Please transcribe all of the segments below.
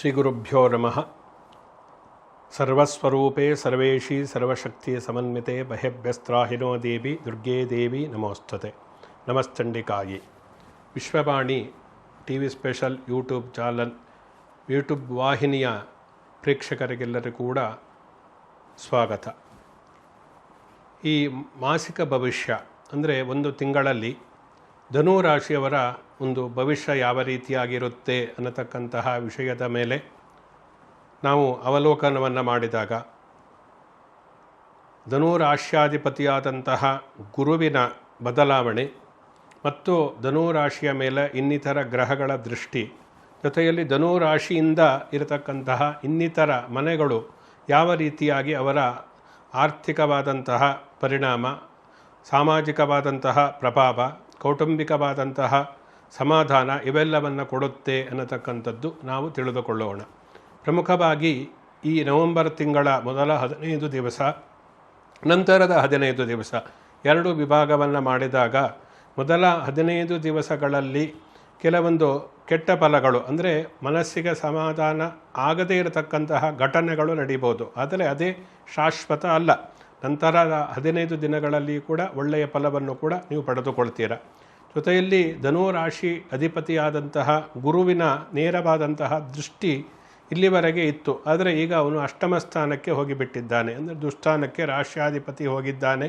ಶ್ರೀಗುರುಭ್ಯೋ ನಮಃ ಸರ್ವಸ್ವರೂಪೇ ಸರ್ವೇಶಿ ಸರ್ವಶಕ್ತಿ ಸಮನ್ವಿತೆ ಬಹ್ಯಭ್ಯಸ್ತ್ರಾಹಿನೋ ದೇವಿ ದುರ್ಗೇ ದೇವಿ ನಮೋಸ್ತತೆ ನಮಶ್ಚಂಡಿಕಾಯಿ Vishwavani T V special YouTube channel, YouTube ವಾಹಿನಿಯ ಪ್ರೇಕ್ಷಕರಿಗೆಲ್ಲರೂ ಕೂಡ ಸ್ವಾಗತ. ಈ ಮಾಸಿಕ ಭವಿಷ್ಯ ಅಂದರೆ ಒಂದು ತಿಂಗಳಲ್ಲಿ ಧನು ರಾಶಿಯವರ ಒಂದು ಭವಿಷ್ಯ ಯಾವ ರೀತಿಯಾಗಿರುತ್ತೆ ಅನ್ನತಕ್ಕಂತಹ ವಿಷಯದ ಮೇಲೆ ನಾವು ಅವಲೋಕನವನ್ನು ಮಾಡಿದಾಗ ಧನುರಾಶ್ಯಾಧಿಪತಿಯಾದಂತಹ ಗುರುವಿನ ಬದಲಾವಣೆ ಮತ್ತು ಧನುರಾಶಿಯ ಮೇಲೆ ಇನ್ನಿತರ ಗ್ರಹಗಳ ದೃಷ್ಟಿ ಜೊತೆಯಲ್ಲಿ ಧನುರಾಶಿಯಿಂದ ಇರತಕ್ಕಂತಹ ಇನ್ನಿತರ ಮನೆಗಳು ಯಾವ ರೀತಿಯಾಗಿ ಅವರ ಆರ್ಥಿಕವಾದಂತಹ ಪರಿಣಾಮ ಸಾಮಾಜಿಕವಾದಂತಹ ಪ್ರಭಾವ, ಕೌಟುಂಬಿಕವಾದಂತಹ ಸಮಾಧಾನ ಇವೆಲ್ಲವನ್ನು ಕೊಡುತ್ತೆ ಅನ್ನತಕ್ಕಂಥದ್ದು ನಾವು ತಿಳಿದುಕೊಳ್ಳೋಣ. ಪ್ರಮುಖವಾಗಿ ಈ ನವೆಂಬರ್ ತಿಂಗಳ ಮೊದಲ ಹದಿನೈದು ದಿವಸ, ನಂತರದ ಹದಿನೈದು ದಿವಸ ಎರಡು ವಿಭಾಗವನ್ನು ಮಾಡಿದಾಗ ಮೊದಲ ಹದಿನೈದು ದಿವಸಗಳಲ್ಲಿ ಕೆಲವೊಂದು ಕೆಟ್ಟ ಫಲಗಳು, ಅಂದರೆ ಮನಸ್ಸಿಗೆ ಸಮಾಧಾನ ಆಗದೇ ಇರತಕ್ಕಂತಹ ಘಟನೆಗಳು ನಡೀಬೋದು. ಆದರೆ ಅದೇ ಶಾಶ್ವತ ಅಲ್ಲ. ನಂತರದ ಹದಿನೈದು ದಿನಗಳಲ್ಲಿ ಕೂಡ ಒಳ್ಳೆಯ ಫಲವನ್ನು ಕೂಡ ನೀವು ಪಡೆದುಕೊಳ್ತೀರ. ಜೊತೆಯಲ್ಲಿ ಧನು ರಾಶಿ ಅಧಿಪತಿಯಾದಂತಹ ಗುರುವಿನ ನೇರವಾದಂತಹ ದೃಷ್ಟಿ ಇಲ್ಲಿವರೆಗೆ ಇತ್ತು. ಆದರೆ ಈಗ ಅವನು ಅಷ್ಟಮ ಸ್ಥಾನಕ್ಕೆ ಹೋಗಿಬಿಟ್ಟಿದ್ದಾನೆ. ಅಂದರೆ ದುಸ್ಥಾನಕ್ಕೆ ರಾಶ್ಯಾಧಿಪತಿ ಹೋಗಿದ್ದಾನೆ.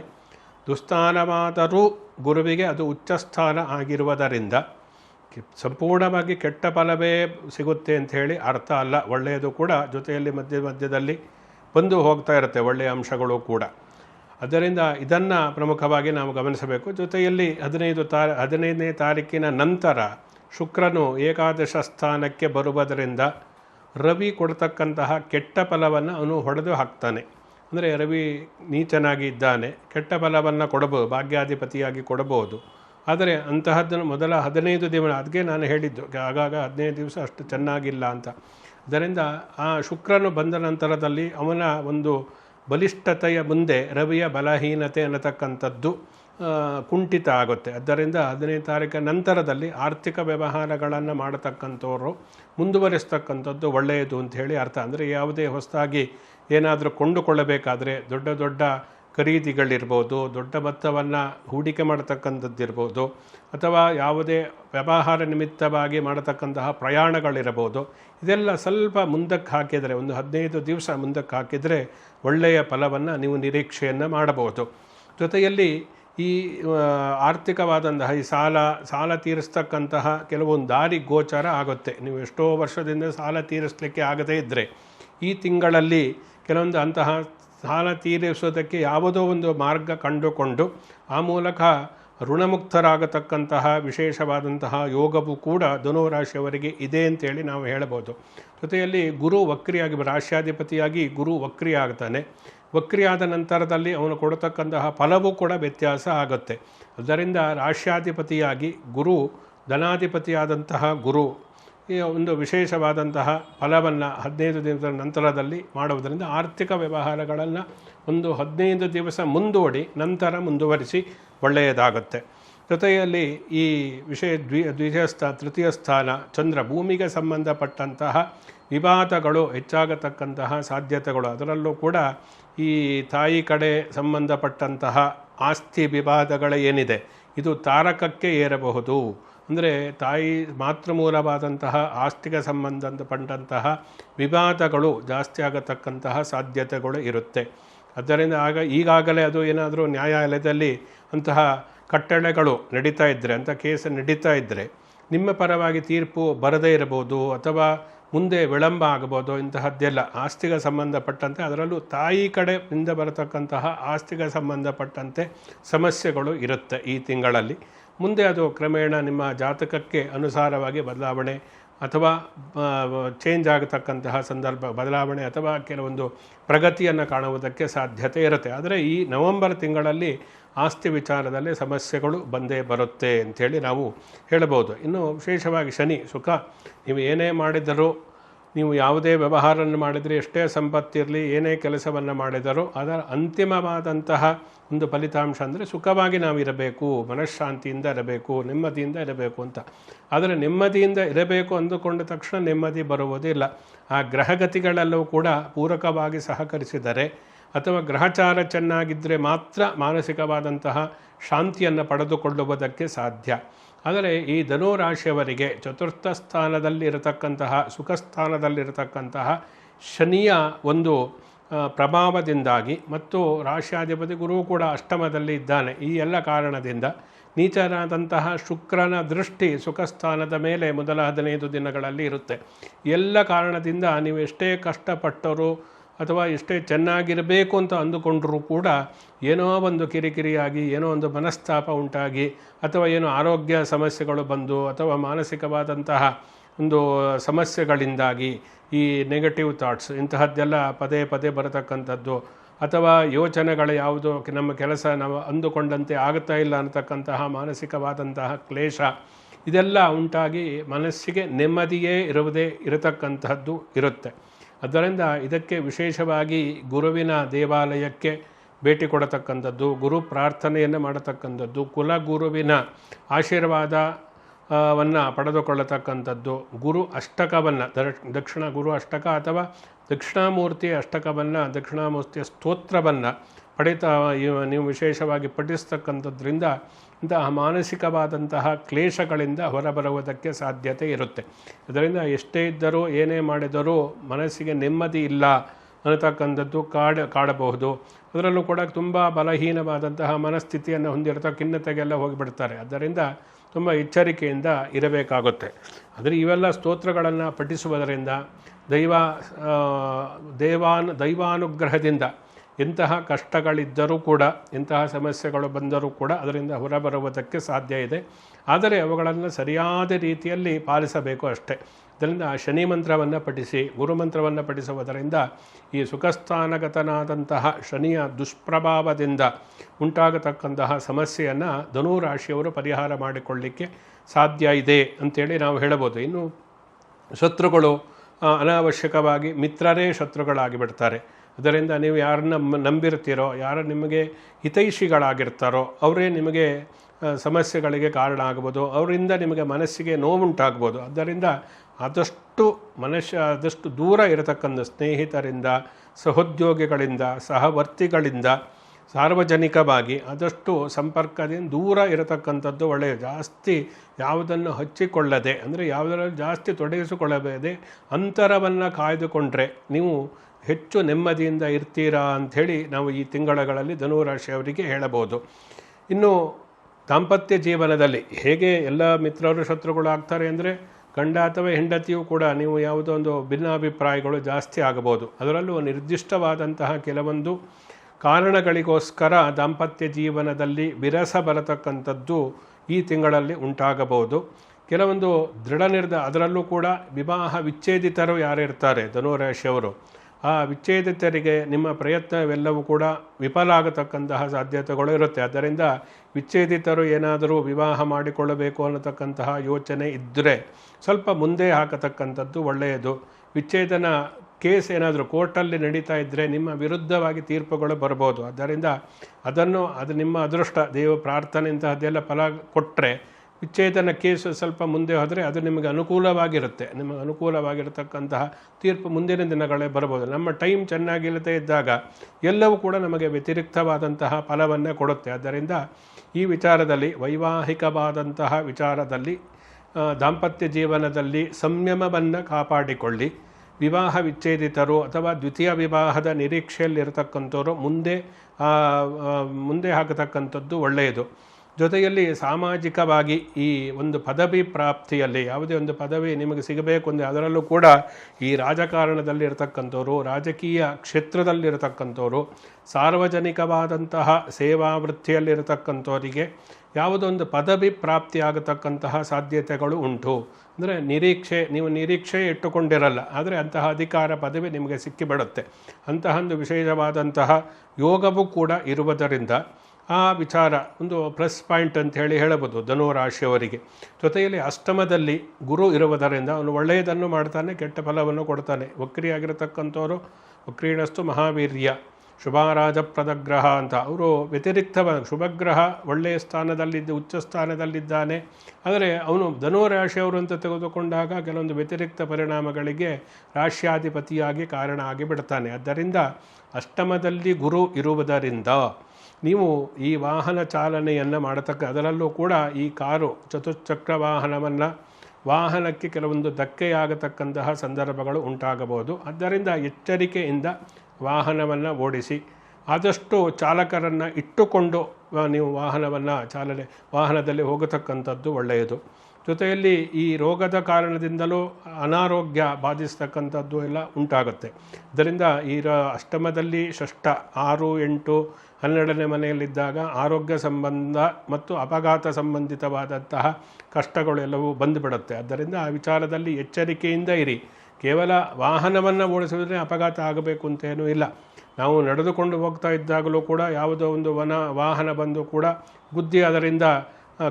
ದುಸ್ಥಾನವಾದರೂ ಗುರುವಿಗೆ ಅದು ಉಚ್ಚಸ್ಥಾನ ಆಗಿರುವುದರಿಂದ ಸಂಪೂರ್ಣವಾಗಿ ಕೆಟ್ಟ ಫಲವೇ ಸಿಗುತ್ತೆ ಅಂತ ಹೇಳಿ ಅರ್ಥ ಅಲ್ಲ. ಒಳ್ಳೆಯದು ಕೂಡ ಜೊತೆಯಲ್ಲಿ ಮಧ್ಯ ಮಧ್ಯದಲ್ಲಿ ಬಂದು ಹೋಗ್ತಾ ಇರುತ್ತೆ, ಒಳ್ಳೆಯ ಅಂಶಗಳು ಕೂಡ. ಅದರಿಂದ ಇದನ್ನು ಪ್ರಮುಖವಾಗಿ ನಾವು ಗಮನಿಸಬೇಕು. ಜೊತೆಯಲ್ಲಿ ಹದಿನೈದು ತಾ, ಹದಿನೈದನೇ ತಾರೀಕಿನ ನಂತರ ಶುಕ್ರನು ಏಕಾದಶ ಸ್ಥಾನಕ್ಕೆ ಬರುವುದರಿಂದ ರವಿ ಕೊಡ್ತಕ್ಕಂತಹ ಕೆಟ್ಟ ಫಲವನ್ನು ಅವನು ಹೊಡೆದು ಹಾಕ್ತಾನೆ. ಅಂದರೆ ರವಿ ನೀಚನಾಗಿ ಇದ್ದಾನೆ, ಕೆಟ್ಟ ಫಲವನ್ನು ಕೊಡಬಹುದು ಭಾಗ್ಯಾಧಿಪತಿಯಾಗಿ ಕೊಡಬಹುದು. ಆದರೆ ಅಂತಹದ್ದನ್ನು ಮೊದಲ ಹದಿನೈದು ದಿನ ಅದಕ್ಕೆ ನಾನು ಹೇಳಿದ್ದು, ಆಗಾಗ ಹದಿನೈದು ದಿವಸ ಅಷ್ಟು ಚೆನ್ನಾಗಿಲ್ಲ ಅಂತ. ಅದರಿಂದ ಆ ಶುಕ್ರನು ಬಂದ ನಂತರದಲ್ಲಿ ಅವನ ಒಂದು ಬಲಿಷ್ಠತೆಯ ಮುಂದೆ ರವಿಯ ಬಲಹೀನತೆ ಅನ್ನತಕ್ಕಂಥದ್ದು ಕುಂಠಿತ ಆಗುತ್ತೆ. ಆದ್ದರಿಂದ ಹದಿನೈದು ತಾರೀಕಿನ ನಂತರದಲ್ಲಿ ಆರ್ಥಿಕ ವ್ಯವಹಾರಗಳನ್ನು ಮಾಡತಕ್ಕಂಥವ್ರು ಮುಂದುವರಿಸ್ತಕ್ಕಂಥದ್ದು ಒಳ್ಳೆಯದು ಅಂತ ಹೇಳಿ ಅರ್ಥ. ಅಂದರೆ ಯಾವುದೇ ಹೊಸದಾಗಿ ಏನಾದರೂ ಕೊಂಡುಕೊಳ್ಳಬೇಕಾದ್ರೆ ದೊಡ್ಡ ದೊಡ್ಡ ಖರೀದಿಗಳಿರ್ಬೋದು, ದೊಡ್ಡ ಮೊತ್ತವನ್ನು ಹೂಡಿಕೆ ಮಾಡತಕ್ಕಂಥದ್ದಿರ್ಬೋದು, ಅಥವಾ ಯಾವುದೇ ವ್ಯವಹಾರ ನಿಮಿತ್ತವಾಗಿ ಮಾಡತಕ್ಕಂತಹ ಪ್ರಯಾಣಗಳಿರಬಹುದು ಇದೆಲ್ಲ ಸ್ವಲ್ಪ ಮುಂದಕ್ಕೆ ಹಾಕಿದರೆ, ಒಂದು ಹದಿನೈದು ದಿವಸ ಮುಂದಕ್ಕೆ ಹಾಕಿದರೆ ಒಳ್ಳೆಯ ಫಲವನ್ನು ನೀವು ನಿರೀಕ್ಷೆಯನ್ನು ಮಾಡಬಹುದು. ಜೊತೆಯಲ್ಲಿ ಈ ಆರ್ಥಿಕವಾದಂತಹ ಈ ಸಾಲ ಸಾಲ ತೀರಿಸ್ತಕ್ಕಂತಹ ಕೆಲವೊಂದು ದಾರಿ ಗೋಚರ ಆಗುತ್ತೆ. ನೀವು ಎಷ್ಟೋ ವರ್ಷದಿಂದ ಸಾಲ ತೀರಿಸಲಿಕ್ಕೆ ಆಗದೇ ಇದ್ದರೆ ಈ ತಿಂಗಳಲ್ಲಿ ಕೆಲವೊಂದು ಅಂತಹ ಸಾಲ ತೀರಿಸೋದಕ್ಕೆ ಯಾವುದೋ ಒಂದು ಮಾರ್ಗ ಕಂಡುಕೊಂಡು ಆ ಮೂಲಕ ಋಣಮುಕ್ತರಾಗತಕ್ಕಂತಹ ವಿಶೇಷವಾದಂತಹ ಯೋಗವು ಕೂಡ ಧನುರಾಶಿಯವರಿಗೆ ಇದೆ ಅಂತೇಳಿ ನಾವು ಹೇಳಬಹುದು. ಜೊತೆಯಲ್ಲಿ ಗುರು ವಕ್ರಿಯಾಗಿ ರಾಶ್ಯಾಧಿಪತಿಯಾಗಿ ಗುರು ವಕ್ರಿ ಆಗ್ತಾನೆ. ವಕ್ರಿಯಾದ ನಂತರದಲ್ಲಿ ಅವನು ಕೊಡತಕ್ಕಂತಹ ಫಲವೂ ಕೂಡ ವ್ಯತ್ಯಾಸ ಆಗುತ್ತೆ. ಅದರಿಂದ ರಾಶ್ಯಾಧಿಪತಿಯಾಗಿ ಗುರು, ಧನಾಧಿಪತಿಯಾದಂತಹ ಗುರು ಒಂದು ವಿಶೇಷವಾದಂತಹ ಫಲವನ್ನು ಹದಿನೈದು ದಿನದ ನಂತರದಲ್ಲಿ ಮಾಡುವುದರಿಂದ ಆರ್ಥಿಕ ವ್ಯವಹಾರಗಳನ್ನು ಒಂದು ಹದಿನೈದು ದಿವಸ ಮುಂದೂಡಿ ನಂತರ ಮುಂದುವರಿಸಿ ಒಳ್ಳೆಯದಾಗುತ್ತೆ. ಜೊತೆಯಲ್ಲಿ ಈ ವಿಷಯ ದ್ವಿ, ದ್ವಿತೀಯ ಸ್ಥಾ, ತೃತೀಯ ಸ್ಥಾನ ಚಂದ್ರ ಭೂಮಿಗೆ ಸಂಬಂಧಪಟ್ಟಂತಹ ವಿವಾದಗಳು ಹೆಚ್ಚಾಗತಕ್ಕಂತಹ ಸಾಧ್ಯತೆಗಳು. ಅದರಲ್ಲೂ ಕೂಡ ಈ ತಾಯಿ ಕಡೆ ಸಂಬಂಧಪಟ್ಟಂತಹ ಆಸ್ತಿ ವಿವಾದಗಳೇನಿದೆ, ಇದು ತಾರಕಕ್ಕೆ ಏರಬಹುದು. ಅಂದರೆ ತಾಯಿ ಮಾತೃಮೂಲವಾದಂತಹ ಸಂಬಂಧ ಪಟ್ಟಂತಹ ವಿವಾದಗಳು ಜಾಸ್ತಿ ಆಗತಕ್ಕಂತಹ ಸಾಧ್ಯತೆಗಳು ಇರುತ್ತೆ. ಆದ್ದರಿಂದ ಆಗ ಈಗಾಗಲೇ ಅದು ಏನಾದರೂ ನ್ಯಾಯಾಲಯದಲ್ಲಿ ಅಂತಹ ಕಟ್ಟಳೆಗಳು ನಡೀತಾ ಇದ್ದರೆ ಅಂತ ಕೇಸ್ ನಡೀತಾ ಇದ್ದರೆ ನಿಮ್ಮ ಪರವಾಗಿ ತೀರ್ಪು ಬರದೇ ಇರಬಹುದು ಅಥವಾ ಮುಂದೆ ವಿಳಂಬ ಆಗಬಹುದು ಇಂತಹದ್ದೆಲ್ಲ ಆಸ್ತಿಗೆ ಸಂಬಂಧಪಟ್ಟಂತೆ. ಅದರಲ್ಲೂ ತಾಯಿ ಕಡೆಯಿಂದ ಬರತಕ್ಕಂತಹ ಆಸ್ತಿಗೆ ಸಂಬಂಧಪಟ್ಟಂತೆ ಸಮಸ್ಯೆಗಳು ಇರುತ್ತೆ ಈ ತಿಂಗಳಲ್ಲಿ. ಮುಂದೆ ಅದು ಕ್ರಮೇಣ ನಿಮ್ಮ ಜಾತಕಕ್ಕೆ ಅನುಸಾರವಾಗಿ ಬದಲಾವಣೆ ಅಥವಾ ಚೇಂಜ್ ಆಗತಕ್ಕಂತಹ ಸಂದರ್ಭ ಬದಲಾವಣೆ ಅಥವಾ ಕೆಲವೊಂದು ಪ್ರಗತಿಯನ್ನು ಕಾಣುವುದಕ್ಕೆ ಸಾಧ್ಯತೆ ಇರುತ್ತೆ. ಆದರೆ ಈ ನವೆಂಬರ್ ತಿಂಗಳಲ್ಲಿ ಆಸ್ತಿ ವಿಚಾರದಲ್ಲಿ ಸಮಸ್ಯೆಗಳು ಬಂದೇ ಬರುತ್ತೆ ಅಂಥೇಳಿ ನಾವು ಹೇಳಬಹುದು. ಇನ್ನು ವಿಶೇಷವಾಗಿ ಶನಿ ಸುಖ ನೀವು ಏನೇ ಮಾಡಿದರೂ ನೀವು ಯಾವುದೇ ವ್ಯವಹಾರವನ್ನು ಮಾಡಿದರೆ ಎಷ್ಟೇ ಸಂಪತ್ತಿರಲಿ, ಏನೇ ಕೆಲಸವನ್ನು ಮಾಡಿದರೂ ಅದರ ಅಂತಿಮವಾದಂತಹ ಒಂದು ಫಲಿತಾಂಶ ಅಂದರೆ ಸುಖವಾಗಿ ನಾವು ಇರಬೇಕು ಮನಃಶಾಂತಿಯಿಂದ ಇರಬೇಕು, ನೆಮ್ಮದಿಯಿಂದ ಇರಬೇಕು ಅಂತ. ಆದರೆ ನೆಮ್ಮದಿಯಿಂದ ಇರಬೇಕು ಅಂದುಕೊಂಡ ತಕ್ಷಣ ನೆಮ್ಮದಿ ಬರುವುದಿಲ್ಲ. ಆ ಗ್ರಹಗತಿಗಳೆಲ್ಲವೂ ಕೂಡ ಪೂರಕವಾಗಿ ಸಹಕರಿಸಿದರೆ ಅಥವಾ ಗ್ರಹಚಾರ ಚೆನ್ನಾಗಿದ್ದರೆ ಮಾತ್ರ ಮಾನಸಿಕವಾದಂತಹ ಶಾಂತಿಯನ್ನು ಪಡೆದುಕೊಳ್ಳುವುದಕ್ಕೆ ಸಾಧ್ಯ. ಆದರೆ ಈ ಧನುರಾಶಿಯವರಿಗೆ ಚತುರ್ಥ ಸ್ಥಾನದಲ್ಲಿರತಕ್ಕಂತಹ, ಸುಖ ಸ್ಥಾನದಲ್ಲಿರತಕ್ಕಂತಹ ಶನಿಯ ಒಂದು ಪ್ರಭಾವದಿಂದಾಗಿ ಮತ್ತು ರಾಶ್ಯಾಧಿಪತಿ ಗುರು ಕೂಡ ಅಷ್ಟಮದಲ್ಲಿ ಇದ್ದಾನೆ. ಈ ಎಲ್ಲ ಕಾರಣದಿಂದ ನೀಚನಾದಂತಹ ಶುಕ್ರನ ದೃಷ್ಟಿ ಸುಖ ಸ್ಥಾನದ ಮೇಲೆ ಮೊದಲ ಹದಿನೈದು ದಿನಗಳಲ್ಲಿ ಇರುತ್ತೆ. ಎಲ್ಲ ಕಾರಣದಿಂದ ನೀವು ಎಷ್ಟೇ ಕಷ್ಟಪಟ್ಟರೂ ಅಥವಾ ಎಷ್ಟೇ ಚೆನ್ನಾಗಿರಬೇಕು ಅಂತ ಅಂದುಕೊಂಡರೂ ಕೂಡ ಏನೋ ಒಂದು ಕಿರಿಕಿರಿಯಾಗಿ, ಏನೋ ಒಂದು ಮನಸ್ತಾಪ ಉಂಟಾಗಿ, ಅಥವಾ ಏನೋ ಆರೋಗ್ಯ ಸಮಸ್ಯೆಗಳು ಬಂದು, ಅಥವಾ ಮಾನಸಿಕವಾದಂತಹ ಒಂದು ಸಮಸ್ಯೆಗಳಿಂದಾಗಿ ಈ ನೆಗೆಟಿವ್ ಥಾಟ್ಸ್ ಇಂತಹದ್ದೆಲ್ಲ ಪದೇ ಪದೇ ಬರತಕ್ಕಂಥದ್ದು, ಅಥವಾ ಯೋಚನೆಗಳು ಯಾವುದು ನಮ್ಮ ಕೆಲಸ ನಾವು ಅಂದುಕೊಂಡಂತೆ ಆಗುತ್ತಾ ಇಲ್ಲ ಅನ್ನತಕ್ಕಂತಹ ಮಾನಸಿಕವಾದಂತಹ ಕ್ಲೇಶ, ಇದೆಲ್ಲ ಉಂಟಾಗಿ ಮನಸ್ಸಿಗೆ ನೆಮ್ಮದಿಯೇ ಇರುವುದೇ ಇರತಕ್ಕಂತಹದ್ದು ಇರುತ್ತೆ. ಅದರಿಂದ ಇದಕ್ಕೆ ವಿಶೇಷವಾಗಿ ಗುರುವಿನ ದೇವಾಲಯಕ್ಕೆ ಭೇಟಿ ಕೊಡತಕ್ಕಂಥದ್ದು, ಗುರು ಪ್ರಾರ್ಥನೆಯನ್ನು ಮಾಡತಕ್ಕಂಥದ್ದು ಕುಲಗುರುವಿನ ಆಶೀರ್ವಾದ ವನ್ನು ಪಡೆದುಕೊಳ್ಳತಕ್ಕಂಥದ್ದು. ಗುರು ಅಷ್ಟಕವನ್ನು ದಕ್ಷಿಣ ಗುರು ಅಷ್ಟಕ ಅಥವಾ ದಕ್ಷಿಣಾಮೂರ್ತಿ ಅಷ್ಟಕವನ್ನು, ದಕ್ಷಿಣಾಮೂರ್ತಿಯ ಸ್ತೋತ್ರವನ್ನು ಪಡಿತಾ ನೀವು ವಿಶೇಷವಾಗಿ ಪಠಿಸ್ತಕ್ಕಂಥದ್ರಿಂದ ಇಂತಹ ಮಾನಸಿಕವಾದಂತಹ ಕ್ಲೇಶಗಳಿಂದ ಹೊರಬರುವುದಕ್ಕೆ ಸಾಧ್ಯತೆ ಇರುತ್ತೆ. ಅದರಿಂದ ಎಷ್ಟೇ ಇದ್ದರೂ ಏನೇ ಮಾಡಿದರೂ ಮನಸ್ಸಿಗೆ ನೆಮ್ಮದಿ ಇಲ್ಲ ಅನ್ನತಕ್ಕಂಥದ್ದು ಕಾಡ, ಕಾಡಬಹುದು. ಅದರಲ್ಲೂ ಕೂಡ ತುಂಬ ಬಲಹೀನವಾದಂತಹ ಮನಸ್ಥಿತಿಯನ್ನು ಹೊಂದಿರತಕ್ಕ ಖಿನ್ನತೆಗೆಲ್ಲ ಹೋಗಿಬಿಡ್ತಾರೆ. ಅದರಿಂದ ತುಂಬ ಎಚ್ಚರಿಕೆಯಿಂದ ಇರಬೇಕಾಗುತ್ತೆ. ಆದರೆ ಇವೆಲ್ಲ ಸ್ತೋತ್ರಗಳನ್ನು ಪಠಿಸುವುದರಿಂದ ದೈವ ದೇವಾನು, ದೈವಾನುಗ್ರಹದಿಂದ ಎಂತಹ ಕಷ್ಟಗಳಿದ್ದರೂ ಕೂಡ ಎಂತಹ ಸಮಸ್ಯೆಗಳು ಬಂದರೂ ಕೂಡ ಅದರಿಂದ ಹೊರಬರುವುದಕ್ಕೆ ಸಾಧ್ಯ ಇದೆ. ಆದರೆ ಅವುಗಳನ್ನು ಸರಿಯಾದ ರೀತಿಯಲ್ಲಿ ಪಾಲಿಸಬೇಕು ಅಷ್ಟೇ. ಇದರಿಂದ ಶನಿ ಮಂತ್ರವನ್ನು ಪಠಿಸಿ, ಗುರು ಮಂತ್ರವನ್ನು ಪಠಿಸುವುದರಿಂದ ಈ ಸುಖಸ್ಥಾನಗತನಾದಂತಹ ಶನಿಯ ದುಷ್ಪ್ರಭಾವದಿಂದ ಉಂಟಾಗತಕ್ಕಂತಹ ಸಮಸ್ಯೆಯನ್ನು ಧನುರಾಶಿಯವರು ಪರಿಹಾರ ಮಾಡಿಕೊಳ್ಳಲಿಕ್ಕೆ ಸಾಧ್ಯ ಇದೆ ಅಂತೇಳಿ ನಾವು ಹೇಳಬಹುದು. ಇನ್ನು ಶತ್ರುಗಳು ಅನಾವಶ್ಯಕವಾಗಿ ಮಿತ್ರರೇ ಶತ್ರುಗಳಾಗಿ ಬಿಡ್ತಾರೆ ಅದರಿಂದ ನೀವು ಯಾರನ್ನ ನಂಬಿರ್ತೀರೋ, ಯಾರು ನಿಮಗೆ ಹಿತೈಷಿಗಳಾಗಿರ್ತಾರೋ, ಅವರೇ ನಿಮಗೆ ಸಮಸ್ಯೆಗಳಿಗೆ ಕಾರಣ ಆಗ್ಬೋದು, ಅವರಿಂದ ನಿಮಗೆ ಮನಸ್ಸಿಗೆ ನೋವುಂಟಾಗ್ಬೋದು. ಆದ್ದರಿಂದ ಆದಷ್ಟು ಮನುಷ್ಯ, ಆದಷ್ಟು ದೂರ ಇರತಕ್ಕಂಥ ಸ್ನೇಹಿತರಿಂದ, ಸಹೋದ್ಯೋಗಿಗಳಿಂದ, ಸಹವರ್ತಿಗಳಿಂದ, ಸಾರ್ವಜನಿಕವಾಗಿ ಆದಷ್ಟು ಸಂಪರ್ಕದಿಂದ ದೂರ ಇರತಕ್ಕಂಥದ್ದು ಒಳ್ಳೆಯ ಜಾಸ್ತಿ ಯಾವುದನ್ನು ಹಚ್ಚಿಕೊಳ್ಳದೆ, ಅಂದರೆ ಯಾವುದರಲ್ಲಿ ಜಾಸ್ತಿ ತೊಡಗಿಸಿಕೊಳ್ಳಬೇದೆ ಅಂತರವನ್ನು ಕಾಯ್ದುಕೊಂಡ್ರೆ ನೀವು ಹೆಚ್ಚು ನೆಮ್ಮದಿಯಿಂದ ಇರ್ತೀರಾ ಅಂಥೇಳಿ ನಾವು ಈ ತಿಂಗಳಗಳಲ್ಲಿ ಧನುರಾಶಿಯವರಿಗೆ ಹೇಳಬಹುದು. ಇನ್ನು ದಾಂಪತ್ಯ ಜೀವನದಲ್ಲಿ ಹೇಗೆ ಎಲ್ಲ ಮಿತ್ರರು ಶತ್ರುಗಳು ಆಗ್ತಾರೆ ಅಂದರೆ ಗಂಡ ಅಥವಾ ಹೆಂಡತಿಯೂ ಕೂಡ ನೀವು ಯಾವುದೋ ಒಂದು ಭಿನ್ನಾಭಿಪ್ರಾಯಗಳು ಜಾಸ್ತಿ ಆಗಬಹುದು. ಅದರಲ್ಲೂ ನಿರ್ದಿಷ್ಟವಾದಂತಹ ಕೆಲವೊಂದು ಕಾರಣಗಳಿಗೋಸ್ಕರ ದಾಂಪತ್ಯ ಜೀವನದಲ್ಲಿ ವಿರಸ ಬರತಕ್ಕಂಥದ್ದು ಈ ತಿಂಗಳಲ್ಲಿ ಉಂಟಾಗಬಹುದು. ಕೆಲವೊಂದು ದೃಢ ನಿರ್ಧ ಅದರಲ್ಲೂ ಕೂಡ ವಿವಾಹ ವಿಚ್ಛೇದಿತರು ಯಾರಿರ್ತಾರೆ ಧನುರಾಶಿಯವರು. ಆ ವಿಚ್ಛೇದಿತರಿಗೆ ನಿಮ್ಮ ಪ್ರಯತ್ನವೆಲ್ಲವೂ ಕೂಡ ವಿಫಲ ಆಗತಕ್ಕಂತಹ ಸಾಧ್ಯತೆಗಳು ಇರುತ್ತೆ. ಆದ್ದರಿಂದ ವಿಚ್ಛೇದಿತರು ಏನಾದರೂ ವಿವಾಹ ಮಾಡಿಕೊಳ್ಳಬೇಕು ಅನ್ನತಕ್ಕಂತಹ ಯೋಚನೆ ಇದ್ದರೆ ಸ್ವಲ್ಪ ಮುಂದೆ ಹಾಕತಕ್ಕಂಥದ್ದು ಒಳ್ಳೆಯದು. ವಿಚ್ಛೇದನ ಕೇಸ್ ಏನಾದರೂ ಕೋರ್ಟಲ್ಲಿ ನಡೀತಾ ಇದ್ದರೆ ನಿಮ್ಮ ವಿರುದ್ಧವಾಗಿ ತೀರ್ಪುಗಳು ಬರ್ಬೋದು. ಆದ್ದರಿಂದ ಅದನ್ನು, ಅದು ನಿಮ್ಮ ಅದೃಷ್ಟ, ದೇವ ಪ್ರಾರ್ಥನೆ ಇಂತಹದ್ದೆಲ್ಲ ಫಲ ಕೊಟ್ಟರೆ ವಿಚ್ಛೇದನ ಕೇಸ್ ಸ್ವಲ್ಪ ಮುಂದೆ ಹೋದರೆ ಅದು ನಿಮಗೆ ಅನುಕೂಲವಾಗಿರುತ್ತೆ. ನಿಮಗೆ ಅನುಕೂಲವಾಗಿರತಕ್ಕಂತಹ ತೀರ್ಪು ಮುಂದಿನ ದಿನಗಳೇ ಬರ್ಬೋದು ನಮ್ಮ ಟೈಮ್ ಚೆನ್ನಾಗಿಲ್ಲದೆ ಇದ್ದಾಗ ಎಲ್ಲವೂ ಕೂಡ ನಮಗೆ ವ್ಯತಿರಿಕ್ತವಾದಂತಹ ಫಲವನ್ನೇ ಕೊಡುತ್ತೆ. ಆದ್ದರಿಂದ ಈ ವಿಚಾರದಲ್ಲಿ, ವೈವಾಹಿಕವಾದಂತಹ ವಿಚಾರದಲ್ಲಿ ದಾಂಪತ್ಯ ಜೀವನದಲ್ಲಿ ಸಂಯಮವನ್ನು ಕಾಪಾಡಿಕೊಳ್ಳಿ. ವಿವಾಹ ವಿಚ್ಛೇದಿತರು ಅಥವಾ ದ್ವಿತೀಯ ವಿವಾಹದ ನಿರೀಕ್ಷೆಯಲ್ಲಿರತಕ್ಕಂಥವರು ಮುಂದೆ ಮುಂದೆ ಹಾಕತಕ್ಕಂಥದ್ದು ಒಳ್ಳೆಯದು. ಜೊತೆಯಲ್ಲಿ ಸಾಮಾಜಿಕವಾಗಿ ಈ ಒಂದು ಪದವಿ ಪ್ರಾಪ್ತಿಯಲ್ಲಿ ಯಾವುದೇ ಒಂದು ಪದವಿ ನಿಮಗೆ ಸಿಗಬೇಕು ಅಂದರೆ ಅದರಲ್ಲೂ ಕೂಡ ಈ ರಾಜಕಾರಣದಲ್ಲಿ ಇರತಕ್ಕಂಥವ್ರು ರಾಜಕೀಯ ಕ್ಷೇತ್ರದಲ್ಲಿರತಕ್ಕಂಥವ್ರು, ಸಾರ್ವಜನಿಕವಾದಂತಹ ಸೇವಾ ವೃತ್ತಿಯಲ್ಲಿರತಕ್ಕಂಥವರಿಗೆ ಯಾವುದೊಂದು ಪದವಿ ಪ್ರಾಪ್ತಿಯಾಗತಕ್ಕಂತಹ ಸಾಧ್ಯತೆಗಳು ಉಂಟು. ಅಂದರೆ ನಿರೀಕ್ಷೆ, ನೀವು ನಿರೀಕ್ಷೆ ಇಟ್ಟುಕೊಂಡಿರಲ್ಲ, ಆದರೆ ಅಂತಹ ಅಧಿಕಾರ ಪದವಿ ನಿಮಗೆ ಸಿಕ್ಕಿಬಿಡುತ್ತೆ. ಅಂತಹ ಒಂದು ವಿಶೇಷವಾದಂತಹ ಯೋಗವೂ ಕೂಡ ಇರುವುದರಿಂದ ಆ ವಿಚಾರ ಒಂದು ಪ್ಲಸ್ ಪಾಯಿಂಟ್ ಅಂತ ಹೇಳಿ ಹೇಳಬಹುದು ಧನುರಾಶಿಯವರಿಗೆ. ಜೊತೆಯಲ್ಲಿ ಅಷ್ಟಮದಲ್ಲಿ ಗುರು ಇರುವುದರಿಂದ ಅವನು ಒಳ್ಳೆಯದನ್ನು ಮಾಡ್ತಾನೆ, ಕೆಟ್ಟ ಫಲವನ್ನು ಕೊಡ್ತಾನೆ. ವಕ್ರಿಯಾಗಿರತಕ್ಕಂಥವರು ವಕ್ರೀಣಸ್ತು ಮಹಾವೀರ್ಯ ಶುಭಾರಾಜಪ್ರದ ಗ್ರಹ ಅಂತ. ಅವರು ವ್ಯತಿರಿಕ್ತ ಶುಭಗ್ರಹ, ಒಳ್ಳೆಯ ಸ್ಥಾನದಲ್ಲಿದ್ದು, ಉಚ್ಚ ಸ್ಥಾನದಲ್ಲಿದ್ದಾನೆ. ಆದರೆ ಅವನು ಧನು ರಾಶಿಯವರು ಅಂತ ತೆಗೆದುಕೊಂಡಾಗ ಕೆಲವೊಂದು ವ್ಯತಿರಿಕ್ತ ಪರಿಣಾಮಗಳಿಗೆ ರಾಶ್ಯಾಧಿಪತಿಯಾಗಿ ಕಾರಣ ಆಗಿಬಿಡ್ತಾನೆ. ಆದ್ದರಿಂದ ಅಷ್ಟಮದಲ್ಲಿ ಗುರು ಇರುವುದರಿಂದ ನೀವು ಈ ವಾಹನ ಚಾಲನೆಯನ್ನು ಮಾಡತಕ್ಕ ಅದರಲ್ಲೂ ಕೂಡ ಈ ಕಾರು ಚತುಶ್ಚಕ್ರ ವಾಹನವನ್ನು ವಾಹನಕ್ಕೆ ಕೆಲವೊಂದು ಧಕ್ಕೆಯಾಗತಕ್ಕಂತಹ ಸಂದರ್ಭಗಳು ಉಂಟಾಗಬಹುದು. ಆದ್ದರಿಂದ ಎಚ್ಚರಿಕೆಯಿಂದ ವಾಹನವನ್ನು ಓಡಿಸಿ, ಆದಷ್ಟು ಚಾಲಕರನ್ನು ಇಟ್ಟುಕೊಂಡು ನೀವು ವಾಹನವನ್ನು ಚಾಲನೆ ವಾಹನದಲ್ಲಿ ಹೋಗತಕ್ಕಂಥದ್ದು ಒಳ್ಳೆಯದು. ಜೊತೆಯಲ್ಲಿ ಈ ರೋಗದ ಕಾರಣದಿಂದಲೂ ಅನಾರೋಗ್ಯ ಬಾಧಿಸ್ತಕ್ಕಂಥದ್ದು ಎಲ್ಲ ಉಂಟಾಗುತ್ತೆ. ಇದರಿಂದ ಈ ಅಷ್ಟಮದಲ್ಲಿ ಷಷ್ಠ ಆರು, ಎಂಟು, ಹನ್ನೆರಡನೇ ಮನೆಯಲ್ಲಿದ್ದಾಗ ಆರೋಗ್ಯ ಸಂಬಂಧ ಮತ್ತು ಅಪಘಾತ ಸಂಬಂಧಿತವಾದಂತಹ ಕಷ್ಟಗಳೆಲ್ಲವೂ ಬಂದುಬಿಡುತ್ತೆ. ಆದ್ದರಿಂದ ಆ ವಿಚಾರದಲ್ಲಿ ಎಚ್ಚರಿಕೆಯಿಂದ ಇರಿ. ಕೇವಲ ವಾಹನವನ್ನು ಓಡಿಸಿದ್ರೆ ಅಪಘಾತ ಆಗಬೇಕು ಅಂತೇನೂ ಇಲ್ಲ. ನಾವು ನಡೆದುಕೊಂಡು ಹೋಗ್ತಾ ಇದ್ದಾಗಲೂ ಕೂಡ ಯಾವುದೋ ಒಂದು ವನ ವಾಹನ ಬಂದು ಕೂಡ ಗುದ್ದಿ ಅದರಿಂದ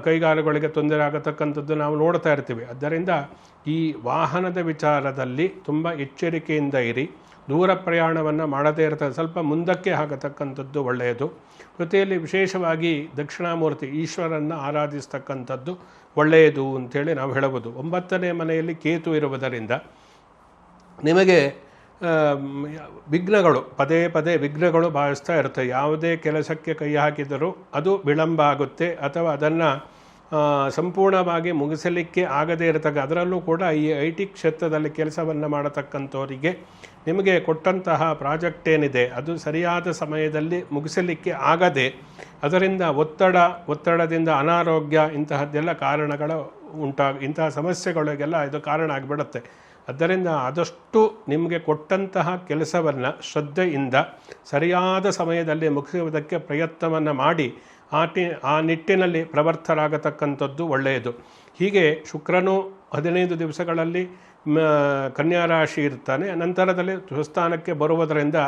ಕೈಗಾಲುಗಳಿಗೆ ತೊಂದರೆ ಆಗತಕ್ಕಂಥದ್ದು ನಾವು ನೋಡ್ತಾ ಇರ್ತೀವಿ. ಆದ್ದರಿಂದ ಈ ವಾಹನದ ವಿಚಾರದಲ್ಲಿ ತುಂಬ ಎಚ್ಚರಿಕೆಯಿಂದ ಇರಿ. ದೂರ ಪ್ರಯಾಣವನ್ನು ಮಾಡದೇ ಇರ್ತದೆ ಸ್ವಲ್ಪ ಮುಂದಕ್ಕೆ ಆಗತಕ್ಕಂಥದ್ದು ಒಳ್ಳೆಯದು. ಜೊತೆಯಲ್ಲಿ ವಿಶೇಷವಾಗಿ ದಕ್ಷಿಣಾಮೂರ್ತಿ ಈಶ್ವರನ್ನು ಆರಾಧಿಸ್ತಕ್ಕಂಥದ್ದು ಒಳ್ಳೆಯದು ಅಂತೇಳಿ ನಾವು ಹೇಳಬಹುದು. ಒಂಬತ್ತನೇ ಮನೆಯಲ್ಲಿ ಕೇತು ಇರುವುದರಿಂದ ನಿಮಗೆ ವಿಘ್ನಗಳು, ಪದೇ ಪದೇ ವಿಘ್ನಗಳು ಭಾವಿಸ್ತಾ ಇರುತ್ತೆ. ಯಾವುದೇ ಕೆಲಸಕ್ಕೆ ಕೈ ಹಾಕಿದರೂ ಅದು ವಿಳಂಬ ಆಗುತ್ತೆ ಅಥವಾ ಅದನ್ನು ಸಂಪೂರ್ಣವಾಗಿ ಮುಗಿಸಲಿಕ್ಕೆ ಆಗದೇ ಇರತಕ್ಕ, ಅದರಲ್ಲೂ ಕೂಡ ಈ ಐ ಟಿ ಕ್ಷೇತ್ರದಲ್ಲಿ ಕೆಲಸವನ್ನು ಮಾಡತಕ್ಕಂಥವರಿಗೆ ನಿಮಗೆ ಕೊಟ್ಟಂತಹ ಪ್ರಾಜೆಕ್ಟ್ ಏನಿದೆ, ಅದು ಸರಿಯಾದ ಸಮಯದಲ್ಲಿ ಮುಗಿಸಲಿಕ್ಕೆ ಆಗದೆ, ಅದರಿಂದ ಒತ್ತಡ, ಒತ್ತಡದಿಂದ ಅನಾರೋಗ್ಯ ಇಂತಹದ್ದೆಲ್ಲ ಕಾರಣಗಳು ಉಂಟಾಗ ಇಂತಹ ಸಮಸ್ಯೆಗಳಿಗೆಲ್ಲ ಇದು ಕಾರಣ ಆಗಿಬಿಡುತ್ತೆ. ಆದ್ದರಿಂದ ಆದಷ್ಟು ನಿಮಗೆ ಕೊಟ್ಟಂತಹ ಕೆಲಸವನ್ನು ಶ್ರದ್ಧೆಯಿಂದ ಸರಿಯಾದ ಸಮಯದಲ್ಲಿ ಮುಗಿಸುವುದಕ್ಕೆ ಪ್ರಯತ್ನವನ್ನು ಮಾಡಿ ಆ ಟಿ, ಆ ನಿಟ್ಟಿನಲ್ಲಿ ಪ್ರವರ್ತರಾಗತಕ್ಕಂಥದ್ದು ಒಳ್ಳೆಯದು. ಹೀಗೆ ಶುಕ್ರನು ಹದಿನೈದು ದಿವಸಗಳಲ್ಲಿ ಕನ್ಯಾ ರಾಶಿ ಇರ್ತಾನೆ. ನಂತರದಲ್ಲಿ ಸ್ವಸ್ಥಾನಕ್ಕೆ ಬರುವುದರಿಂದ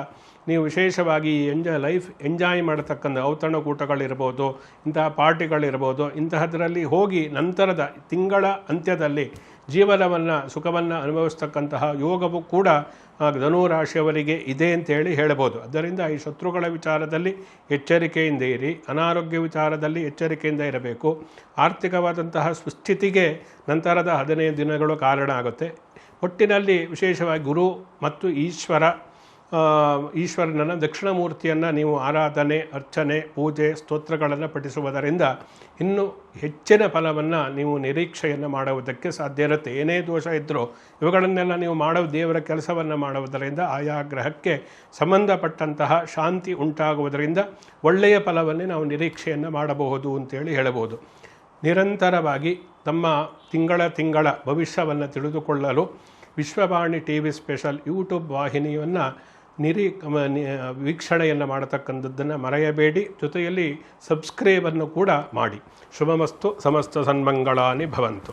ನೀವು ವಿಶೇಷವಾಗಿ ಎಂಜಾಯ್ ಲೈಫ್ ಎಂಜಾಯ್ ಮಾಡತಕ್ಕಂಥ ಔತಣಕೂಟಗಳಿರ್ಬೋದು, ಇಂತಹ ಪಾರ್ಟಿಗಳಿರ್ಬೋದು, ಇಂತಹದರಲ್ಲಿ ಹೋಗಿ ನಂತರದ ತಿಂಗಳ ಅಂತ್ಯದಲ್ಲಿ ಜೀವನವನ್ನು, ಸುಖವನ್ನು ಅನುಭವಿಸ್ತಕ್ಕಂತಹ ಯೋಗವು ಕೂಡ ಧನುರಾಶಿಯವರಿಗೆ ಧನು ರಾಶಿಯವರಿಗೆ ಇದೆ ಅಂತೇಳಿ ಹೇಳಬಹುದು. ಅದರಿಂದ ಈ ಶತ್ರುಗಳ ವಿಚಾರದಲ್ಲಿ ಎಚ್ಚರಿಕೆಯಿಂದ ಇರಿ, ಅನಾರೋಗ್ಯ ವಿಚಾರದಲ್ಲಿ ಎಚ್ಚರಿಕೆಯಿಂದ ಇರಬೇಕು. ಆರ್ಥಿಕವಾದಂತಹ ಸುಸ್ಥಿತಿಗೆ ನಂತರದ ಹದಿನೈದು ದಿನಗಳು ಕಾರಣ ಆಗುತ್ತೆ. ಒಟ್ಟಿನಲ್ಲಿ ವಿಶೇಷವಾಗಿ ಗುರು ಮತ್ತು ಈಶ್ವರ ಈಶ್ವರನನ್ನು, ದಕ್ಷಿಣಮೂರ್ತಿಯನ್ನು ನೀವು ಆರಾಧನೆ, ಅರ್ಚನೆ, ಪೂಜೆ, ಸ್ತೋತ್ರಗಳನ್ನು ಪಠಿಸುವುದರಿಂದ ಇನ್ನೂ ಹೆಚ್ಚಿನ ಫಲವನ್ನು ನೀವು ನಿರೀಕ್ಷೆಯನ್ನು ಮಾಡುವುದಕ್ಕೆ ಸಾಧ್ಯ ಇರುತ್ತೆ. ಏನೇ ದೋಷ ಇದ್ದರೂ ಇವುಗಳನ್ನೆಲ್ಲ ನೀವು ಮಾಡೋ ದೇವರ ಕೆಲಸವನ್ನು ಮಾಡುವುದರಿಂದ ಆಯಾ ಗ್ರಹಕ್ಕೆ ಸಂಬಂಧಪಟ್ಟಂತಹ ಶಾಂತಿ ಉಂಟಾಗುವುದರಿಂದ ಒಳ್ಳೆಯ ಫಲವನ್ನೇ ನಾವು ನಿರೀಕ್ಷೆಯನ್ನು ಮಾಡಬಹುದು ಅಂತೇಳಿ ಹೇಳಬಹುದು. ನಿರಂತರವಾಗಿ ತಮ್ಮ ತಿಂಗಳ ತಿಂಗಳ ಭವಿಷ್ಯವನ್ನು ತಿಳಿದುಕೊಳ್ಳಲು Vishwavani T V special YouTube ವಾಹಿನಿಯನ್ನು ನಿರೀ ವೀಕ್ಷಣೆಯನ್ನು ಮಾಡತಕ್ಕಂಥದ್ದನ್ನು ಮರೆಯಬೇಡಿ. ಜೊತೆಯಲ್ಲಿ ಸಬ್ಸ್ಕ್ರೈಬನ್ನು ಕೂಡ ಮಾಡಿ. ಶುಭಮಸ್ತು ಸಮಸ್ತ ಸನ್ಮಂಗಳಾನಿ ಭವಂತು.